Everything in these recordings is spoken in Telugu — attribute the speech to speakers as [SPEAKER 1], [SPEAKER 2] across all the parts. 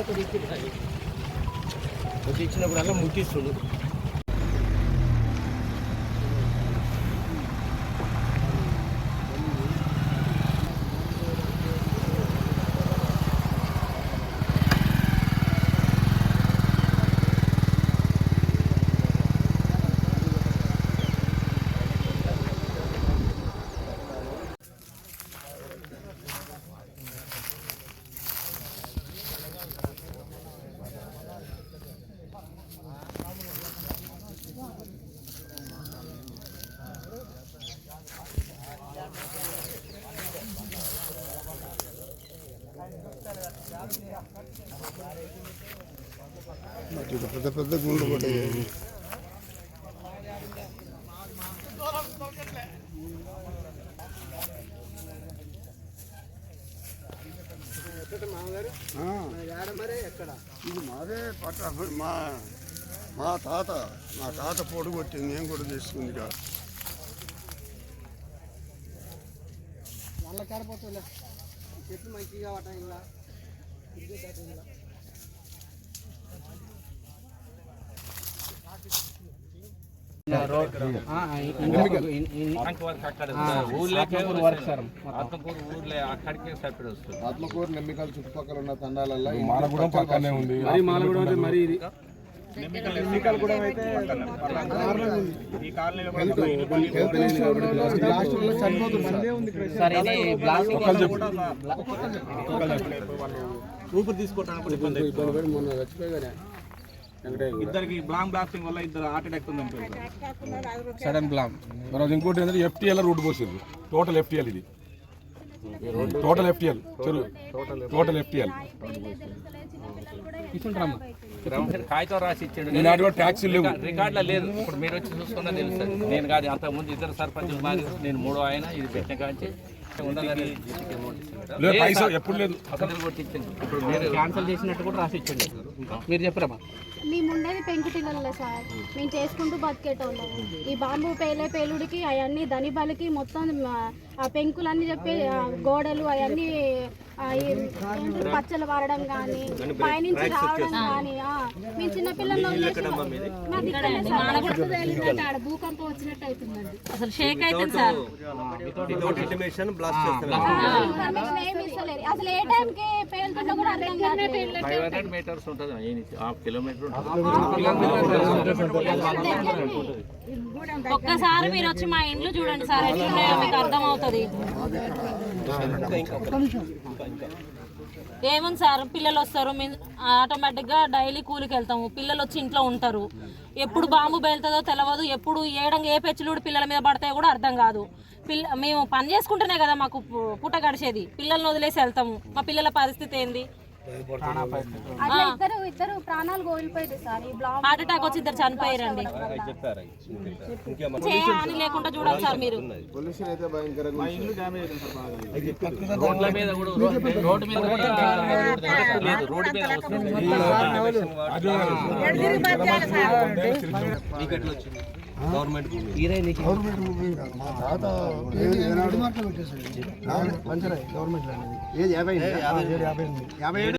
[SPEAKER 1] তো দেখতে পাই ছিল
[SPEAKER 2] పెద్ద పెద్ద గుండు పడ్డాయి ఇది మాదే పట్ట మా మా తాత మా తాత పొడి కొట్టింది నేను కూడా తీసుకుంది కాదు
[SPEAKER 3] నల్ల కారిపోతుందిలే చెట్లు మంచిగా పట్టాయి ఇలా
[SPEAKER 4] ఆత్మకూరు నెమ్మికల్ చుట్టుపక్కల ఉన్న
[SPEAKER 5] మానగూడెం పక్కనే ఉంది.
[SPEAKER 4] మరి మాలగూడెం అయితే మరి ఇది
[SPEAKER 1] ఊపిరి తీసుకోవడానికి ఇబ్బంది
[SPEAKER 4] మొన్న చచ్చిపోయి
[SPEAKER 1] ఇద్దరికి బ్లాంక్ బ్లాస్టింగ్ వల్ల ఇద్దరు హార్ట్ అటాక్ ఉంది
[SPEAKER 3] సడన్ బ్లామ్
[SPEAKER 5] తర్వాత ఇంకోటి ఏంటంటే ఎఫ్టీఎల్ రూట్ పోసింది టోటల్ ఎఫ్టీఎల్ ఇది. టోటల్ ఎఫ్టీఎల్ చెరువు టోటల్ ఎఫ్టీఎల్
[SPEAKER 3] తీసుకుంటారమ్మా
[SPEAKER 6] కాగితం రాసి ఇచ్చాడు.
[SPEAKER 5] ఈనాడు ట్యాక్సీలు లేవు.
[SPEAKER 6] రికార్డులో లేదు. ఇప్పుడు మీరు వచ్చి చూసుకున్నా తెలుస్తుంది నేను కాదు అంతకుముందు ఇద్దరు సర్పంచులు మారి నేను మూడో ఆయన ఇది పెట్టిన కాంచి. ఉండాలని
[SPEAKER 5] లేదు పైసా ఎప్పుడు లేదు.
[SPEAKER 6] అసలు ఇప్పుడు మీరు
[SPEAKER 3] క్యాన్సిల్ చేసినట్టు కూడా రాసి ఇచ్చండి. మీరు చెప్పరమ్మా
[SPEAKER 7] మేము ఉండేది పెంకుటిల్లల్లో సార్. మేము చేసుకుంటూ బతికేటోళ్ళం. ఈ బాంబు పేలే పేలుడికి అవన్నీ ధనిబాలకి మొత్తం ఆ, ఆ పెంకులన్నీ చెప్పి ఆ, గోడలు అవన్నీ పచ్చలు వాడడం కానీ పైనుంచి రావడం కానీ ఆ, మేము చిన్నపిల్లలు భూకంపం వచ్చినట్టు అవుతుందండి
[SPEAKER 8] అసలు షేక్ అవుతుంది సార్.
[SPEAKER 7] ఇన్ఫర్మేషన్ ఏమి అసలు ఏ టైంకి పేలుతుందో కూడా అర్థం కాదు
[SPEAKER 6] ఫైవ్ హండ్రెడ్ మీటర్స్ ఉంటుంది. హాఫ్ కిలోమీటర్ ఉంటుంది.
[SPEAKER 8] ఒక్కసారి మీరు వచ్చి మా ఇండ్లు చూడండి సార్. ఎట్లున్నాయో మీకు అర్థం అవుతుంది ఏముంది సార్? పిల్లలు వస్తారు మేము ఆటోమేటిక్గా డైలీ కూలికి వెళ్తాము. పిల్లలు వచ్చి ఇంట్లో ఉంటారు. ఎప్పుడు బాంబు బేలుతుందో తెలియదు ఎప్పుడు ఏడంగా ఏ పెచ్చులుడు పిల్లల మీద పడతాయో కూడా అర్థం కాదు. పిల్ల మేము పని చేసుకుంటేనే కదా మాకు పుట్ట గడిచేది. పిల్లల్ని వదిలేసి వెళ్తాము. మా పిల్లల పరిస్థితి ఏంది?
[SPEAKER 7] అట్లా ఇద్దరు ఇద్దరు ప్రాణాలు కోల్పోయింది సార్ ఈ బ్లాక్
[SPEAKER 8] హార్ట్ అటాక్ వచ్చి ఇద్దరు చనిపోయారండి చేయని లేకుండా చూడాలి సార్ మీరు
[SPEAKER 4] పొల్యూషన్ అయితే భయంకరంగా ఉంది.
[SPEAKER 6] రోడ్ల మీద కూడా రోడ్డు మీద కూడా లేదు రోడ్డు మీద వస్తుంది
[SPEAKER 1] గవర్నమెంట్
[SPEAKER 2] గవర్నమెంట్ భూమి. మా తాత ఏనాడు
[SPEAKER 3] మంచిగా గవర్నమెంట్ ఏది యాభై యాభై యాభై యాభై ఏడు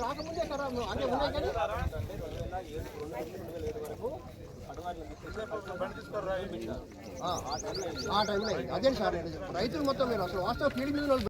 [SPEAKER 3] రాకముందే ఖరాబ్ అంటే ఉన్నాయి కానీ? ఆ, టైంలో అదే సార్ రైతులు మొత్తం మీరు అసలు వాస్తవ ఫీల్డ్ మీద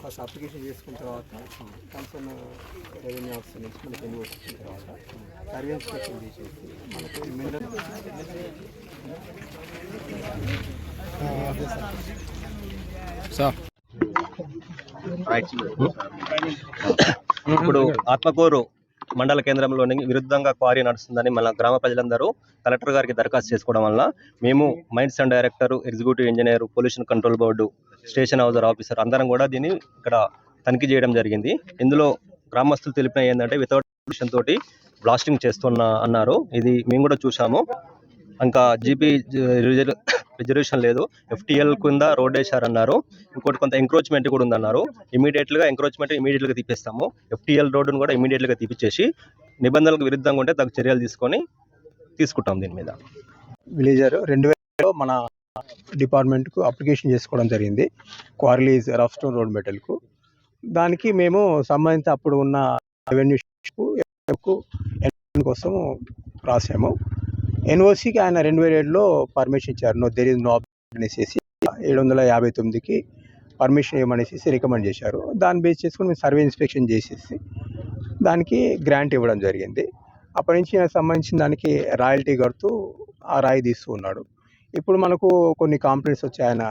[SPEAKER 3] ఫస్ట్ అప్లికేషన్ చేసుకున్న తర్వాత కన్సర్న్ రెవెన్యూ ఆఫీసర్ నుంచి మనకి ఎన్ని వచ్చిన తర్వాత సర్వే ఇన్స్పెక్షన్ చేసేసి మనకు మినరల్
[SPEAKER 9] ఇప్పుడు ఆత్మకూరు మండల కేంద్రంలోని విరుద్ధంగా క్వారీ నడుస్తుందని మన గ్రామ ప్రజలందరూ కలెక్టర్ గారికి దరఖాస్తు చేసుకోవడం వల్ల మేము mines and director executive engineer pollution control board station హౌజర్ officer అందరం కూడా దీన్ని ఇక్కడ తనిఖీ చేయడం జరిగింది. ఇందులో గ్రామస్తులు తెలిపిన ఏంటంటే వితౌట్ పొల్యూషన్ తోటి బ్లాస్టింగ్ చేస్తున్న అన్నారు. ఇది మేము కూడా చూసాము ఇంకా జీపీ రిజర్వేషన్ లేదు. ఎఫ్టీఎల్ కింద రోడ్ వేశారన్నారు. ఇంకోటి కొంత ఎంక్రోచ్మెంట్ కూడా ఉందన్నారు. ఇమీడియట్గా ఎంక్రోచ్మెంట్ ఇమీడియట్గా తీపిస్తాము. ఎఫ్టీఎల్ రోడ్డును కూడా ఇమీడియట్గా తీపిచ్చేసి నిబంధనలకు విరుద్ధంగా ఉంటే తగు చర్యలు తీసుకొని తీసుకుంటాం దీని మీద.
[SPEAKER 10] విలేజర్ రెండు వేలలో మన డిపార్ట్మెంట్కు అప్లికేషన్ చేసుకోవడం జరిగింది. Quarry lease rough stone road మెటల్కు. దానికి మేము సంబంధిత అప్పుడు ఉన్న రెవెన్యూ కోసం రాసాము ఎన్ఓసికి ఆయన రెండు వేల ఏడులో పర్మిషన్ ఇచ్చారు. నో దెర్ ఇస్ నో అనేసి ఏడు వందల యాభై తొమ్మిదికి పర్మిషన్ ఇవ్వమనేసి రికమెండ్ చేశారు. దాన్ని బేస్ చేసుకుని మేము సర్వే ఇన్స్పెక్షన్ చేసేసి దానికి గ్రాంట్ ఇవ్వడం జరిగింది. అప్పటి నుంచి నాకు సంబంధించిన దానికి రాయల్టీ కడుతూ ఆ రాయి తీస్తూ ఉన్నాడు. ఇప్పుడు మనకు కొన్ని కాంప్లైంట్స్ వచ్చాయి. ఆయన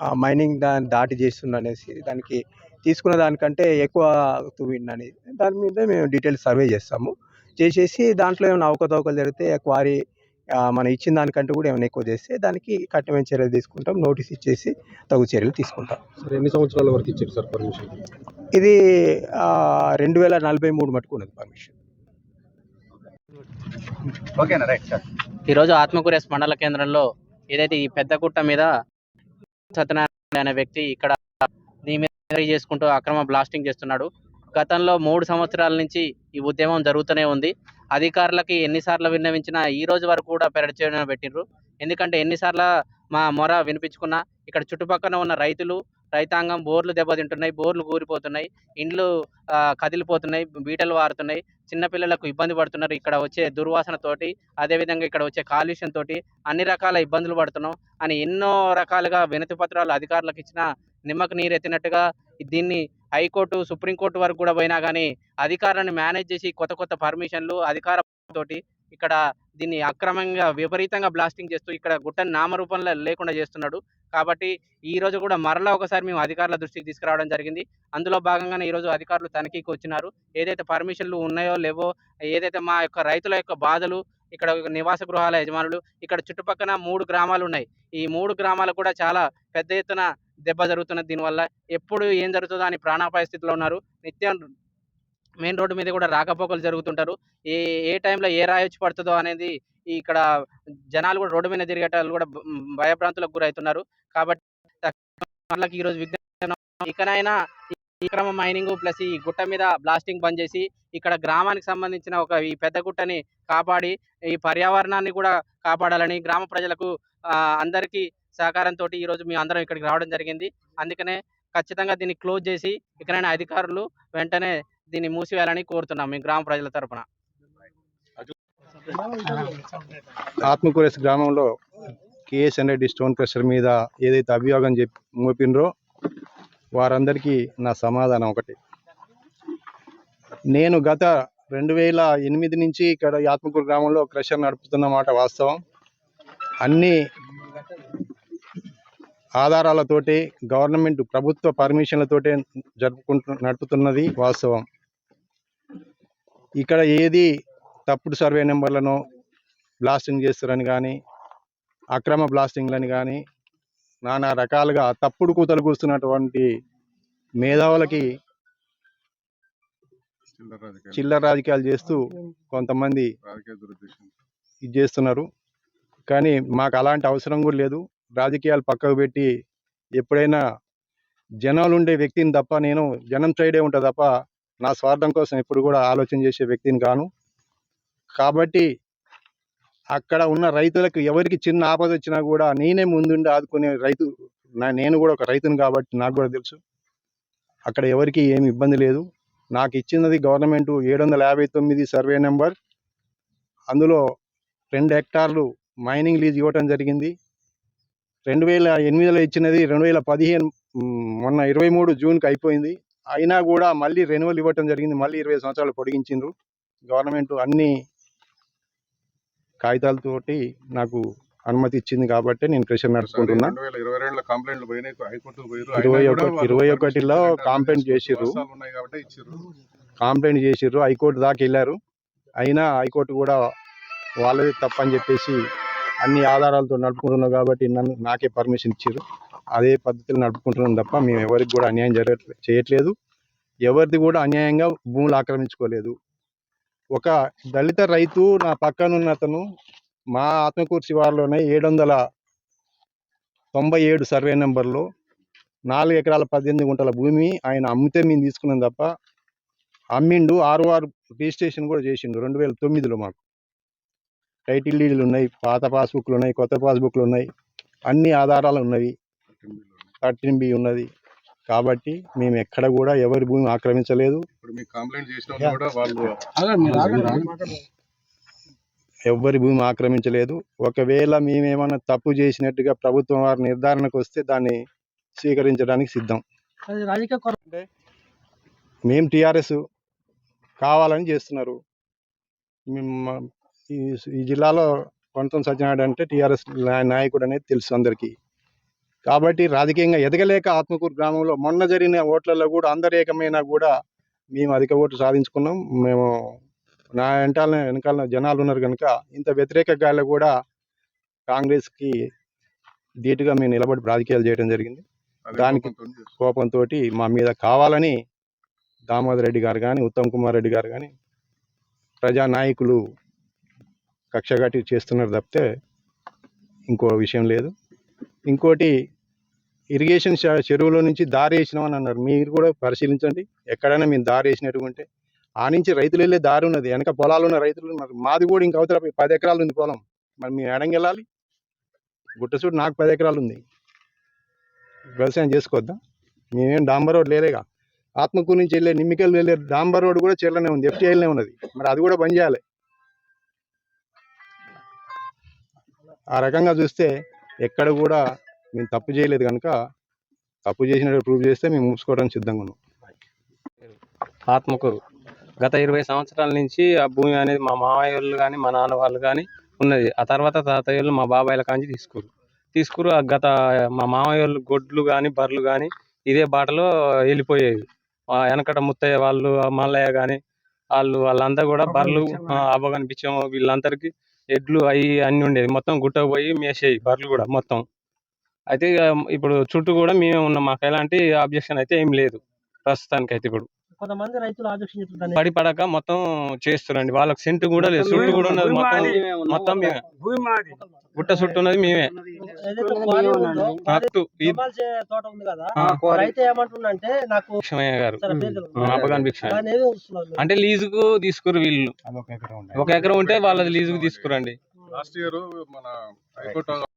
[SPEAKER 10] ఆ మైనింగ్ దాన్ని దాటి చేస్తుందనేసి అనేసి దానికి తీసుకున్న దానికంటే ఎక్కువ తూవిందని దాని మీద మేము డీటెయిల్ సర్వే చేస్తాము. చేసేసి దాంట్లో ఏమైనా అవకతవకలు జరిగితే క్వారీ మనం ఇచ్చిన దానికంటే కూడా ఏమైనా ఎక్కువ చేస్తే దానికి కఠినమైన చర్యలు తీసుకుంటాం నోటీస్ ఇచ్చేసి తగు చర్యలు తీసుకుంటాం.
[SPEAKER 5] సార్ ఎన్ని సంవత్సరాల వరకు ఇచ్చారు సార్ పర్మిషన్?
[SPEAKER 10] ఇది ఆ, రెండు వేల నలభై మూడు మటుకు ఉన్నది పర్మిషన్.
[SPEAKER 11] ఈరోజు ఆత్మకూరేస్ మండల కేంద్రంలో ఏదైతే ఈ పెద్ద గుట్ట మీద సత్యనారాయణ అనే వ్యక్తి ఇక్కడ దీని మీద ఎంక్వైరీ చేసుకుంటూ అక్రమ బ్లాస్టింగ్ చేస్తున్నాడు. గతంలో మూడు సంవత్సరాల నుంచి ఈ ఉద్యమం జరుగుతూనే ఉంది. అధికారులకి ఎన్నిసార్లు విన్నవించినా ఈ రోజు వరకు కూడా పెరడు చేయడం పెట్టిండ్రు. ఎందుకంటే ఎన్నిసార్లు మా మొర వినిపించుకున్నా ఇక్కడ చుట్టుపక్కల ఉన్న రైతులు రైతాంగం బోర్లు దెబ్బతింటున్నాయి బోర్లు కూలిపోతున్నాయి ఇండ్లు కదిలిపోతున్నాయి బీటలు వారుతున్నాయి చిన్నపిల్లలకు ఇబ్బంది పడుతున్నారు ఇక్కడ వచ్చే దుర్వాసనతోటి అదేవిధంగా ఇక్కడ వచ్చే కాలుష్యం తోటి అన్ని రకాల ఇబ్బందులు పడుతున్నాం. అని ఎన్నో రకాలుగా వినతి పత్రాలు అధికారులకు ఇచ్చిన నిమ్మకు నీరెత్తినట్టుగా దీన్ని హైకోర్టు సుప్రీంకోర్టు వరకు కూడా పోయినా కానీ అధికారులను మేనేజ్ చేసి కొత్త కొత్త పర్మిషన్లు అధికారంతోటి ఇక్కడ దీన్ని అక్రమంగా విపరీతంగా బ్లాస్టింగ్ చేస్తూ ఇక్కడ గుట్టని నామరూపంలో లేకుండా చేస్తున్నాడు. కాబట్టి ఈ రోజు కూడా మరలా ఒకసారి మేము అధికారుల దృష్టికి తీసుకురావడం జరిగింది. అందులో భాగంగానే ఈరోజు అధికారులు తనిఖీకి వచ్చినారు. ఏదైతే పర్మిషన్లు ఉన్నాయో లేవో ఏదైతే మా యొక్క రైతుల యొక్క బాధలు ఇక్కడ నివాస గృహాల యజమానులు ఇక్కడ చుట్టుపక్కల మూడు గ్రామాలు ఉన్నాయి. ఈ మూడు గ్రామాలు కూడా చాలా పెద్ద ఎత్తున దెబ్బ జరుగుతున్నది. దీనివల్ల ఎప్పుడు ఏం జరుగుతుందో అని ప్రాణాపాయ స్థితిలో ఉన్నారు. నిత్యం మెయిన్ రోడ్డు మీద కూడా రాకపోకలు జరుగుతుంటారు. ఏ ఏ టైంలో ఏ రాయొచ్చి పడుతుందో అనేది ఇక్కడ జనాలు కూడా రోడ్డు మీద తిరిగేటాలు కూడా భయభ్రాంతులకు గురవుతున్నారు. కాబట్టి వాళ్ళకి ఈరోజు విజ్ఞానం ఇకనైనా ఈ క్రమ మైనింగ్ ప్లస్ ఈ గుట్ట మీద బ్లాస్టింగ్ బంద్ చేసి ఇక్కడ గ్రామానికి సంబంధించిన ఒక ఈ పెద్ద గుట్టని కాపాడి ఈ పర్యావరణాన్ని కూడా కాపాడాలని గ్రామ ప్రజలకు అందరికీ సహకారంతో ఈరోజు మేము అందరం ఇక్కడికి రావడం జరిగింది. అందుకనే ఖచ్చితంగా దీన్ని క్లోజ్ చేసి ఇక్కడైనా అధికారులు వెంటనే దీన్ని మూసివేయాలని కోరుతున్నాం మీ గ్రామ ప్రజల తరఫున
[SPEAKER 10] ఆత్మకూరేస్ గ్రామంలో కేఎస్ఎన్ రెడ్డి స్టోన్ క్రషర్ మీద ఏదైతే అభియోగం చెప్పి మోపినరో వారందరికీ నా సమాధానం ఒకటి. నేను గత రెండు వేల ఎనిమిది నుంచి ఇక్కడ ఆత్మకూరు గ్రామంలో క్రషర్ నడుపుతున్న మాట వాస్తవం. అన్ని ఆధారాలతోటి గవర్నమెంట్ ప్రభుత్వ పర్మిషన్లతోటే జరుపుకుంటు నడుపుతున్నది వాస్తవం. ఇక్కడ ఏది తప్పుడు సర్వే నెంబర్లను బ్లాస్టింగ్ చేస్తారని కానీ అక్రమ బ్లాస్టింగ్లని కానీ నానా రకాలుగా తప్పుడు కూతలు కూస్తున్నటువంటి మేధావులకి చిల్లర రాజకీయాలు చేస్తూ కొంతమంది ఇది చేస్తున్నారు. కానీ మాకు అలాంటి అవసరం కూడా లేదు. రాజకీయాలు పక్కకు పెట్టి ఎప్పుడైనా జనాలు ఉండే వ్యక్తిని తప్ప నేను జనం సైడే ఉంటా తప్ప నా స్వార్థం కోసం ఎప్పుడు కూడా ఆలోచన చేసే వ్యక్తిని కాను. కాబట్టి అక్కడ ఉన్న రైతులకు ఎవరికి చిన్న ఆపద వచ్చినా కూడా నేనే ముందుండి ఆదుకునే రైతు నా- నేను కూడా ఒక రైతును కాబట్టి నాకు కూడా తెలుసు. అక్కడ ఎవరికి ఏమి ఇబ్బంది లేదు. నాకు ఇచ్చినది గవర్నమెంట్ ఏడు వందల యాభై తొమ్మిది సర్వే నెంబర్. అందులో రెండు హెక్టార్లు మైనింగ్ లీజ్ ఇవ్వటం జరిగింది. రెండు వేల ఎనిమిదిలో ఇచ్చినది రెండు వేల పదిహేను మొన్న ఇరవై మూడు జూన్కి అయిపోయింది. అయినా కూడా మళ్ళీ రెన్యువల్ ఇవ్వటం జరిగింది. మళ్ళీ ఇరవై సంవత్సరాలు పొడిగించిండ్రు. గవర్నమెంట్ అన్ని కాగితాలతోటి నాకు అనుమతి ఇచ్చింది కాబట్టి నేను
[SPEAKER 5] రెండు వేల ఇరవై
[SPEAKER 10] ఒకటి- ఇరవై ఒకటిలో
[SPEAKER 5] కంప్లైంట్
[SPEAKER 10] చేసిర్రు. కంప్లైంట్ చేసిర్రు. హైకోర్టు దాకా వెళ్ళారు. అయినా హైకోర్టు కూడా వాళ్ళది తప్పని చెప్పేసి అన్ని ఆధారాలతో నడుపుకుంటున్నాం కాబట్టి నన్ను నాకే పర్మిషన్ ఇచ్చారు. అదే పద్ధతిలో నడుపుకుంటున్నాం తప్ప మేము ఎవరికి కూడా అన్యాయం జరగట్లే చేయట్లేదు. ఎవరిది కూడా అన్యాయంగా భూములు ఆక్రమించుకోలేదు. ఒక దళిత రైతు నా పక్కనున్న అతను మా ఆత్మకూరు శివారులోనే ఏడు వందల తొంభై ఏడు సర్వే నెంబర్లో నాలుగు ఎకరాల పద్దెనిమిది గుంటల భూమి ఆయన అమ్మితే మేము తీసుకున్నాం తప్ప అమ్మిండు ఆరు ఆరు రిజిస్ట్రేషన్ కూడా చేసిండు రెండు వేల తొమ్మిదిలో మాకు. టైటిల్ డీడ్లు ఉన్నాయి పాత పాస్బుక్లు ఉన్నాయి కొత్త పాస్బుక్లు ఉన్నాయి అన్ని ఆధారాలు ఉన్నవి. థర్టీన్ బి ఉన్నది. కాబట్టి మేము ఎక్కడ కూడా ఎవరి భూమి ఆక్రమించలేదు.
[SPEAKER 5] ఇప్పుడు మీకు కంప్లైంట్ చేసిన వాళ్ళు కూడా వాళ్ళు
[SPEAKER 10] ఎవ్వరి భూమి ఆక్రమించలేదు. ఒకవేళ మేమేమన్నా తప్పు చేసినట్టుగా ప్రభుత్వం వారి నిర్ధారణకు వస్తే దాన్ని స్వీకరించడానికి సిద్ధం. మేము టీఆర్ఎస్ కావాలని చేస్తున్నారు. మేము ఈ జిల్లాలో కొంతం సత్యనారాయణ అంటే టీఆర్ఎస్ నాయకుడు అనేది తెలుసు అందరికీ. కాబట్టి రాజకీయంగా ఎదగలేక ఆత్మకూరు గ్రామంలో మొన్న జరిగిన ఓట్లలో కూడా అందరు ఏకమైనా కూడా మేము అధిక ఓట్లు సాధించుకున్నాం. మేము నా వెనకాల వెనకాల జనాలు ఉన్నారు కనుక ఇంత వ్యతిరేక గాలిలో కూడా కాంగ్రెస్కి ధీటుగా మేము నిలబడి రాజకీయాలు చేయడం జరిగింది. దానికి.
[SPEAKER 5] కోపంతో
[SPEAKER 10] మా మీద కావాలని దామోదర్ రెడ్డి గారు కానీ ఉత్తమ్ కుమార్ రెడ్డి గారు కానీ ప్రజానాయకులు కక్షగట్టి చేస్తున్నారు తప్పితే ఇంకో విషయం లేదు. ఇంకోటి ఇరిగేషన్ చెరువులో నుంచి దారి వేసినామని అన్నారు. మీరు కూడా పరిశీలించండి. ఎక్కడైనా మేము దారి వేసినట్టు ఉంటే. ఆ నుంచి రైతులు వెళ్ళే దారి ఉన్నది. వెనక పొలాలు ఉన్న రైతులు ఉన్నారు. మాది కూడా ఇంకా అవతల పది ఎకరాలు ఉంది పొలం. మరి మేము ఎడంగి వెళ్ళాలి? గుట్టసూడు నాకు పది ఎకరాలు ఉంది. వ్యవసాయం చేసుకోవద్దా? మేమేం డాంబర్ రోడ్ లేలేగా. ఆత్మకూరు నుంచి వెళ్ళే నిమ్మికలు వెళ్ళే డాంబర్ రోడ్ కూడా చెల్లనే ఉంది. ఎఫ్టీఐలనే ఉన్నది. మరి అది కూడా బంద్ చేయాలి. ఆ రకంగా చూస్తే ఎక్కడ కూడా మేము తప్పు చేయలేదు కనుక తప్పు చేసినట్టు ప్రూవ్ చేస్తే మేము మూసుకోవడానికి సిద్ధంగా ఉన్నాం
[SPEAKER 3] ఆత్మకూరు. గత ఇరవై సంవత్సరాల నుంచి ఆ భూమి అనేది మా మామయ్య వాళ్ళు కానీ మా నాన్న వాళ్ళు కానీ ఉన్నది. ఆ తర్వాత తాతయ్య వాళ్ళు మా బాబాయ్ల కాంచి తీసుకురు. తీసుకురు ఆ గత మా మామయ్య వాళ్ళు గొడ్లు కానీ బర్రెలు కానీ ఇదే బాటలో వెళ్ళిపోయేవి వెనకట ముత్తయ్య వాళ్ళు మల్లయ్య కానీ వాళ్ళు వాళ్ళంతా కూడా బర్రెలు ఆ, అవ్వగాని వీళ్ళందరికీ ఎడ్లు అవి అన్ని ఉండేవి మొత్తం గుట్టకు పోయి మేసేవి బర్రెలు కూడా మొత్తం. అయితే ఇక ఇప్పుడు చుట్టూ కూడా మేమే ఉన్నాం. మాకు ఎలాంటి అబ్జెక్షన్ అయితే ఏం లేదు. ప్రస్తుతానికి అయితే ఇప్పుడు.
[SPEAKER 12] కొంతమంది రైతులు ఆలోచించుతారు
[SPEAKER 3] పడి పడక మొత్తం చేస్తారండి వాళ్ళకి సెంటు కూడా లేదు. చుట్టూ కూడా ఉన్నది. మొత్తం మొత్తం మేమే. గుట్ట చుట్టూ ఉన్నది మేమే.
[SPEAKER 12] తోట ఉంది కదా రైతు ఏమంటుండంటే నాకు
[SPEAKER 3] గారు? అంటే లీజుకు తీసుకురు వీళ్ళు. ఒక ఎకరం ఉంటే వాళ్ళది లీజుకు తీసుకురండి.
[SPEAKER 5] లాస్ట్ ఇయర్ మన హైకోర్టు